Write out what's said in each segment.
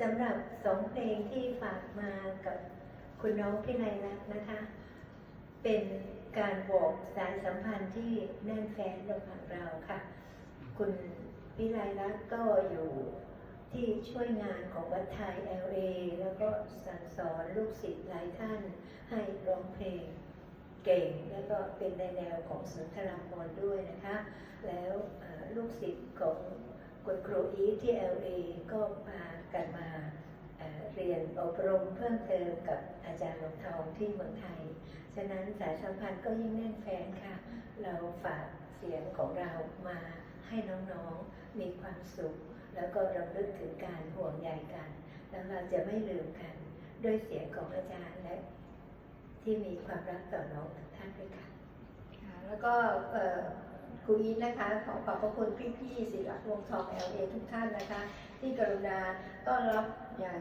สำหรับสองเพลงที่ฝากมากับคุณน้องพิไลรักษ์นะคะ เป็นการบอกสายสัมพันธ์ที่แน่นแฟ้นระหว่างเราค่ะ คุณพิไลรักษ์ก็อยู่ที่ช่วยงานของวัดไทย LA แล้วก็สั่งสอนลูกศิษย์หลายท่านให้ร้องเพลงเก่ง แล้วก็เป็นในแนวของสุนทรภรณ์ด้วยนะคะ แล้วลูกศิษย์ของ คุณครูอีทที่ LA ก็พากันมาเรียนอบรมเพิ่มเติมกับอาจารย์หลวงทองที่เมืองไทย ฉะนั้นสายสัมพันธ์ก็ยิ่งแน่นแฟ้นค่ะ เราฝากเสียงของเรามาให้น้องๆมีความสุข แล้วก็รำลึกถึงการห่วงใยกัน แล้วเราจะไม่ลืมกัน ด้วยเสียงของอาจารย์และ ที่มีความรักต่อน้องทุกท่านด้วยค่ะค่ะแล้วก็ ครูอีทนะคะ ขอขอบพระคุณพี่ๆศิลปวงทอง LA ทุกท่านนะคะ ที่กรุณาต้อนรับอย่าง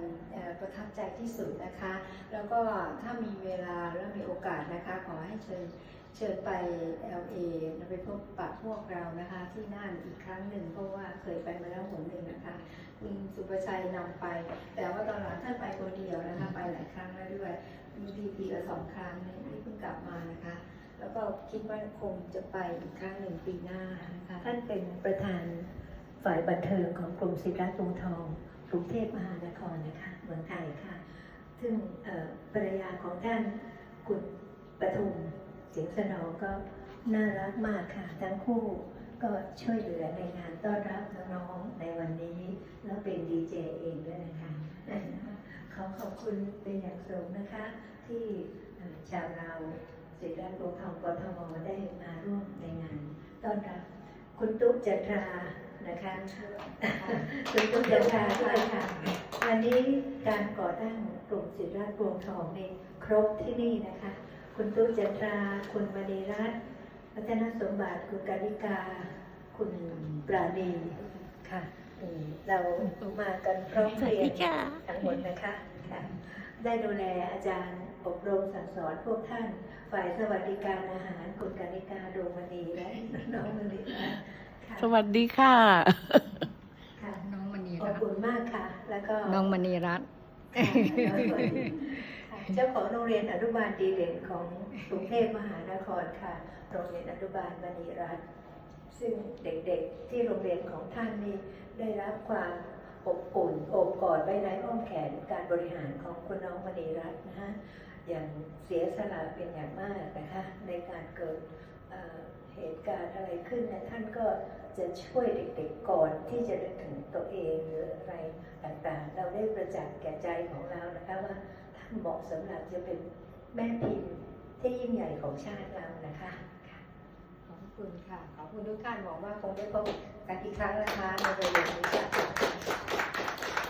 ประทับใจที่สุดนะคะ แล้วก็ถ้ามีเวลาและมีโอกาสนะคะ ขอให้เชิญเชิญไป LA นะไปพบปะพวกเรานะคะ ที่นั่นอีกครั้งหนึ่งเพราะว่าเคยไปมาแล้วหนหนึ่งนะคะคุณสุประชัยนำไป แต่ว่าตอนหลังท่านไปคนเดียวนะคะ ไปหลายครั้งแล้วด้วยมีทีปีละสองครั้งนี่ยที่เพิ่งกลับมา แล้วก็คิดว่าคงจะไปอีกครั้งหนึ่งปีหน้านะคะท่านเป็นประธานฝ่ายบันเทิงของกลุ่มศิลปะวงทองกรุงเทพมหานครนะคะเมืองไทยค่ะ ซึ่งภรรยาของท่านคุณปทุมเสียงสนองก็น่ารักมากค่ะ ทั้งคู่ก็ช่วยเหลือในงานต้อนรับน้องๆในวันนี้ แล้วเป็นดีเจเองด้วยนะคะขอขอบคุณเป็นอย่างสูงนะคะ ที่ชาวเรา ศิลปะวงทองกทมได้มาร่วมในงานต้อนรับคุณตุ๊กจันทรานะคะคุณตุ๊กจันทราด้วยค่ะวันนี้การก่อตั้งกลุ่มศิลปะรวงทองนี่ครบที่นี่นะคะ คุณตุ๊กจันทราคุณมณีรัตน์พัฒนสมบัติคุณกาลิกา คุณปราณีค่ะอืมเรามากันพร้อมเพรียงทั้ง หมดนะคะค่ะได้ดูแลอาจารย์อบรมสั่งสอนพวกท่าน ฝ่ายสวัสดิการอาหารคุณกานิกาดวงมณีและน้องมณีรัตน์ค่ะสวัสดีค่ะค่ะน้องมณีขอรับคุณมากค่ะ แล้วก็น้องมณีรัตน์ค่ะแล้วก็ค่ะเจ้าของโรงเรียนอนุบาลดีเด่นของกรุงเทพมหานครค่ะ โรงเรียนอนุบาลมณีรัตน์ซึ่งเด็กๆที่โรงเรียนของท่านนี่ได้รับความ อบอุ่นอบกอดไว้ในอ้อมแขนการบริหารของคุณน้องมณีรัตน์นะฮะอย่างเสียสละเป็นอย่างมากนะคะในการเกิดเเหตุการณ์อะไรขึ้นนี่ยท่านก็จะช่วยเด็กๆก่อนที่จะนึกถึงตัวเองหรืออะไรต่างๆ เราได้ประจักษ์แก่ใจของเรานะคะว่าท่านเหมาะสำหรับจะเป็นแม่พิมพ์ที่ยิ่งใหญ่ของชาติเรานะคะ ค่ะขอบคุณค่ะ ขอบคุณทุกท่านหวังว่าคงได้พบกันอีกครั้งนะคะในเร็วๆนี้ค่ะ